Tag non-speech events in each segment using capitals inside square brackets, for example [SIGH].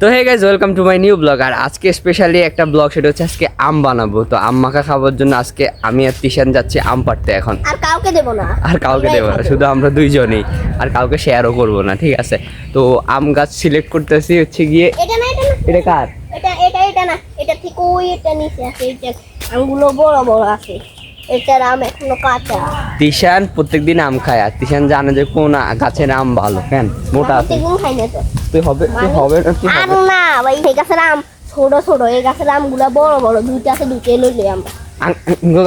তো hey guys welcome to my new blog আর আজকে specially একটা ব্লগ সেটা হচ্ছে আজকে আম বানাবো। তো আম মাখা খাবার জন্য আজকে আমি আর তিশান যাচ্ছি আম পাড়তে এখন। আর কাউকে দেবো না। আর কাউকে দেবো না [LAUGHS] শুধু আমরা দুইজনেই। আর কাউকে শেয়ারও করব না ঠিক আছে? তো আম গাছ সিলেক্ট করতেছি হচ্ছে গিয়ে এটা না এটা না। এটা কার? এটা এটা এটা না। এটা ঠিক ওই এটা নিচে আছে এটা আমগুলো বড় বড় আছে। এটার আম এখনও কাঁচা। তিশান প্রত্যেকদিন আম খায় আর তিশান জানে যে কোন গাছের আম ভালো কেন? মোটা আছে। খাই না তো। তুই হবে তুই হবে না তুই আর না ভাই এই গাছের আম ছোট ছোট এই গাছের আমগুলো বড় বড় দুইটা আছে দুইটাই লইলে আমরা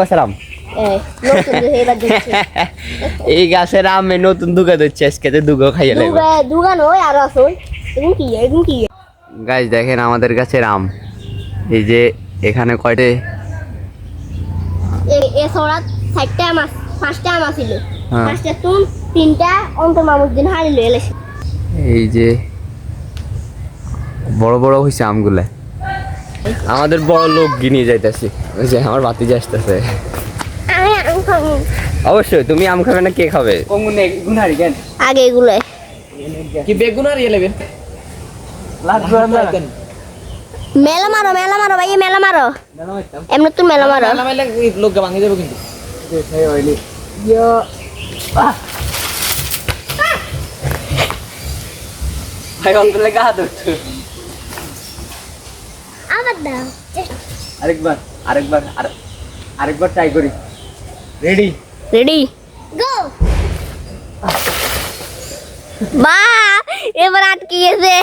গাছের আম? [LAUGHS] এই গাছের আমে নতুন দুগা দিচ্ছে আজকে দুগো খাইয়ে লাগবে দুগা নয় আর কি কি? গাছ দেখেন আমাদের গাছের আম। এই যে এখানে কয়টে? এ এ ছড়া চারটা আম পাঁচটা আম আছিল। হ্যাঁ। পাঁচটা তুন তিনটা অন্ত মামুর দিন হারিয়ে এলেছে এই যে বড় বড় হয়েছে আমগুলা। আমাদের বড় লোক গিনিয়ে যাইতেছি। ওই যে আমার আসতেছে। আমি আম খাব। অবশ্যই তুমি আম খাবে না কে খাবে? আগে এগুলো। কি বেগুন আর ইয়ে নেবেন মেলা মারো মেলা মারো ভাই মেলা মারো। এমনি তুই মেলা মারো। লোক ভাঙে যাব কিন্তু। ভাই অন্তরে গা ধরছো। আবার দাও। আরেকবার আরেকবার আরে- আরেকবার ট্রাই করি। রেডি রেডি গো বা এবার আটকে গেছে।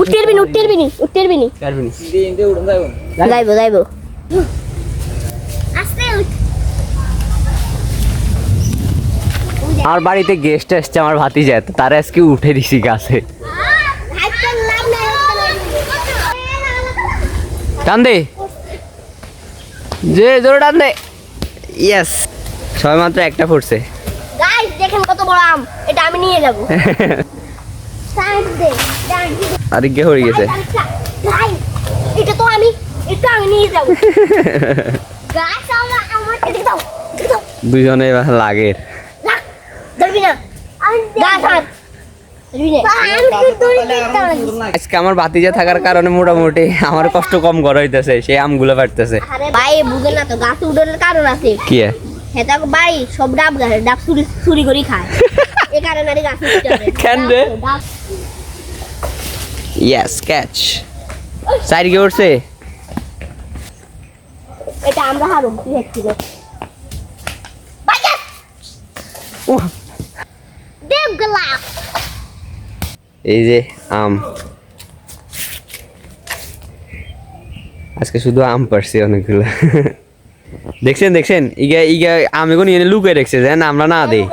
উঠতের বিনি উঠতের বিনি উঠতের বিনি পারবি না দিয়ে ইন্দে উড়ন যাইব যাইবো যাইবো আস্তে উঠ আমার বাড়িতে গেস্ট আসছে আমার ভাতি যায় তারা আজকে উঠে দিছি গাছে। টান দে। যে জোরে টান দে। ইয়েস ছয় মাত্র একটা ফুটছে। গাইস দেখেন কত বড় আম। এটা আমি নিয়ে যাব। আর হয়ে গেছে। এটা তো আমি এটা আমি নিয়ে যাব। গাইস আমার আমার দাও দুজনে লাগের। ধরবি না। আজকে আমার ভাতিজা থাকার কারণে মোটামুটি আমার কষ্ট কম করা হইতেছে সেই আমগুলো পারতেছে ভাই বুঝে না তো গাছ উড়ানোর কারণ আছে। কি হেতা বাড়ি সব ডাব গাছ ডাব চুরি চুরি করে খায়। [LAUGHS] এ কারণে আরে গাছ কেন রে? ইয়েস ক্যাচ সাইড উঠছে। এটা আমরা হারুম তুই হেঁটছিল উহ, দেব গোলাপ এই যে আম। আজকে শুধু আম পারছি অনেকগুলো। দেখছেন দেখছেন? ইগা ইগা আম এখন এনে লুকিয়ে রেখেছে যেন আমরা না দেই।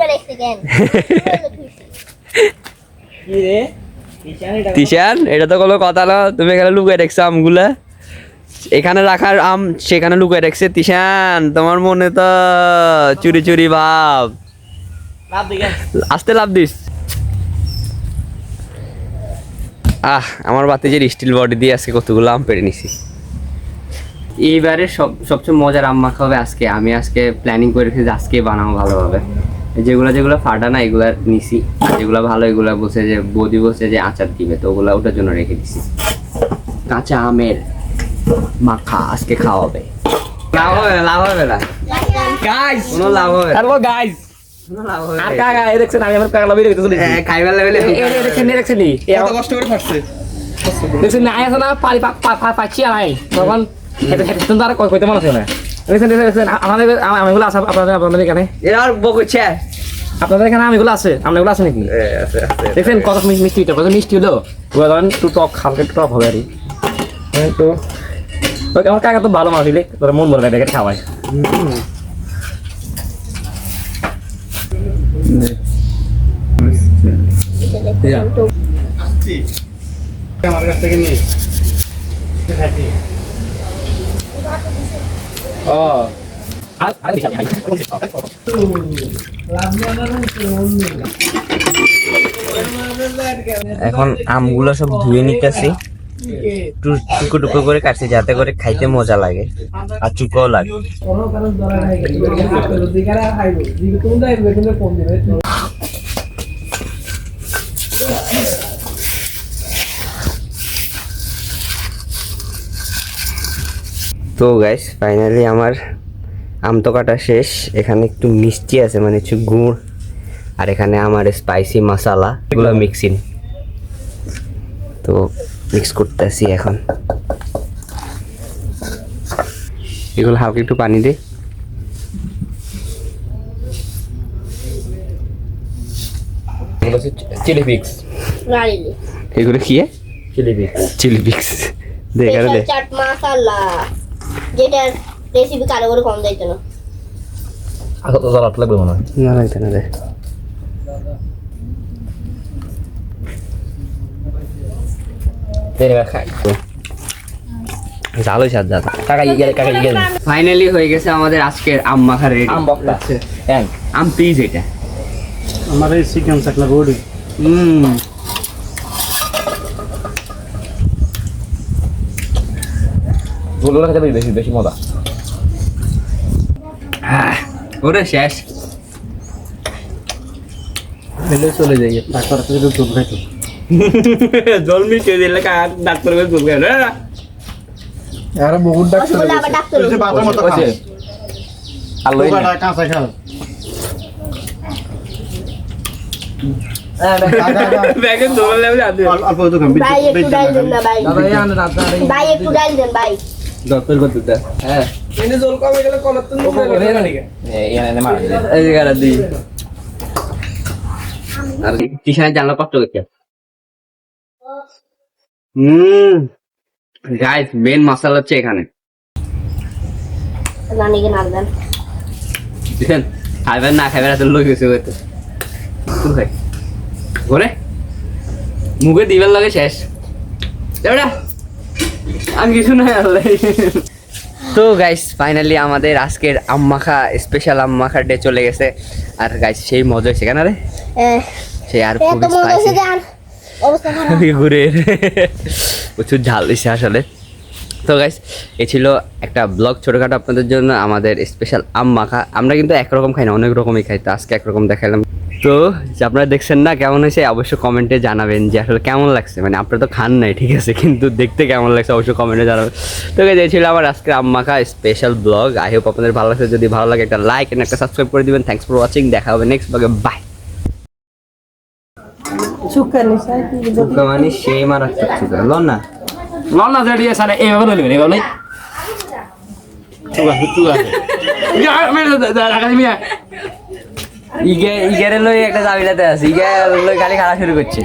তিশান এটা তো কোনো কথা না। তুমি এখানে লুকিয়ে রেখছো আমগুলা। এখানে রাখার আম সেখানে লুকিয়ে রেখছে। তিশান তোমার মনে তো চুরি চুরি ভাব। আসতে লাভ দিস। আহ আমার বাতিজের স্টিল বডি দিয়ে আজকে কতগুলো আম পেরে নিছি। এইবারে সব সবচেয়ে মজার আম মাখা হবে আজকে। আমি আজকে প্ল্যানিং করে রেখেছি আজকে বানাবো ভালোভাবে। যেগুলো যেগুলো ফাটা না এগুলা নিছি। আর যেগুলো ভালো এগুলো বলছে যে বৌদি বলছে যে আচার দিবে তো ওগুলো ওটার জন্য রেখে দিছি। কাঁচা আমের মাখা আজকে খাওয়া হবে। লাভ হবে না লাভ হবে না। গাইস কোনো লাভ হবে হ্যালো গাইস লাভ হবে আর কাকা এই দেখছেন আমি আমার কাকা লাভ দেখতে চলেছি খাইবার লেভেলে এই এই দেখছেন এই দেখছেন নি কষ্ট করে ফাটছে। দেখছেন না আছে না পারি পা পা পা তখন এটা এটা তো আর কইতে মনে আছে না। দেখছেন দেখছেন দেখছেন আমাদের আমিগুলো আছে আপনাদের আপনাদের এখানে। এরা আর বকুছে আপনাদের এখানে আমিগুলো আছে আপনাগুলো আছে নাকি? আছে আছে দেখছেন কত মিষ্টি এটা কত মিষ্টি হলো ধরেন একটু টক হালকা একটু টক হবে আর কি। তো আমার কাকা তো ভালো মানুষ মন ভরে দেখে খাওয়ায়। এখন আমগুলো সব ধুয়ে নিতেছি। টুকু টুকু করে কাটছি, যাতে করে খাইতে মজা লাগে আর চুকাও লাগে। তো গাইস ফাইনালি আমার আমতো কাটা শেষ। এখানে একটু মিষ্টি আছে মানে একটু গুড়, আর এখানে আমার স্পাইসি মশালা এগুলো মিক্সিং তো মিক্স করতেছি এখন। এগুলো হালকা একটু পানি দে। চিলি এগুলো কি চিলি পিক্স চিলি পিক্স দে এখানে দে। স্পেশাল চাট মশলা যেটার রেসিপি কারও করে কম যাইতো না। আসলে তো জ্বালাট লাগবে মনে হয়। না লাগবে না দে। দাদা কাকা ইয়ে কাকা ইয়ে ফাইনালি হয়ে গেছে আমাদের আজকের আম মাখা রেডি। আম বক্তা। হ্যাঁ। আম পিস এটা। আমার এই চিকেন চাকলা বডি। হুম। গুলো খেতে বেশি বেশি মজা। ওরে শেষ। চলে যাই ডাক্তার কাছে তো দুধ খাইতো জল মিশিয়ে দিলে ডাক্তার আর বহুত ডাক্তার মতো ওই আর লই কাঁচা না হ্যাঁ কিষানের জানলা কষ্ট করছে হুম। গাইস মেন মশলা হচ্ছে এখানে। নানিকে নাল দেন দেখেন খাইবেন না খাইবেন এত লোক গেছে হয়তো। খাই ঘরে? মুখে দিবেন লাগে শেষ। আমি কিছু না তো গাইস ফাইনালি আমাদের আজকের আম্মাখা স্পেশাল আম্মাখা ডে চলে গেছে। আর গাইস সেই মজা হয়েছে কেন রে সেই আর খুবই ঘুরে প্রচুর ঝাল দিছে আসলে। তো গাইস এ ছিল একটা ব্লগ ছোটখাটো আপনাদের জন্য, আমাদের স্পেশাল আম মাখা। আমরা কিন্তু একরকম খাই না, অনেক রকমই খাই, তো আজকে একরকম দেখালাম। তো যে আপনারা দেখছেন না কেমন হয়েছে অবশ্যই কমেন্টে জানাবেন যে আসলে কেমন লাগছে। মানে আপনারা তো খান নাই, ঠিক আছে, কিন্তু দেখতে কেমন লাগছে অবশ্যই কমেন্টে জানাবেন। তো গাইস এই ছিল আমার আজকে আম মাখা স্পেশাল ব্লগ আই হোপ আপনাদের ভালো লাগছে। যদি ভালো লাগে, একটা লাইক একটা সাবস্ক্রাইব করে দিবেন। থ্যাংকস ফর ওয়াচিং দেখা হবে নেক্সট ব্লগে বাই চুক্কা মানে সেই মারাত্মক চুক্কা লন না। লন না এইভাবে লইবেন এইভাবে লই রাখা ইগে ইগেরে লই একটা জাবিলাতে আছে। ইগে লই খালি খাওয়া শুরু করছে।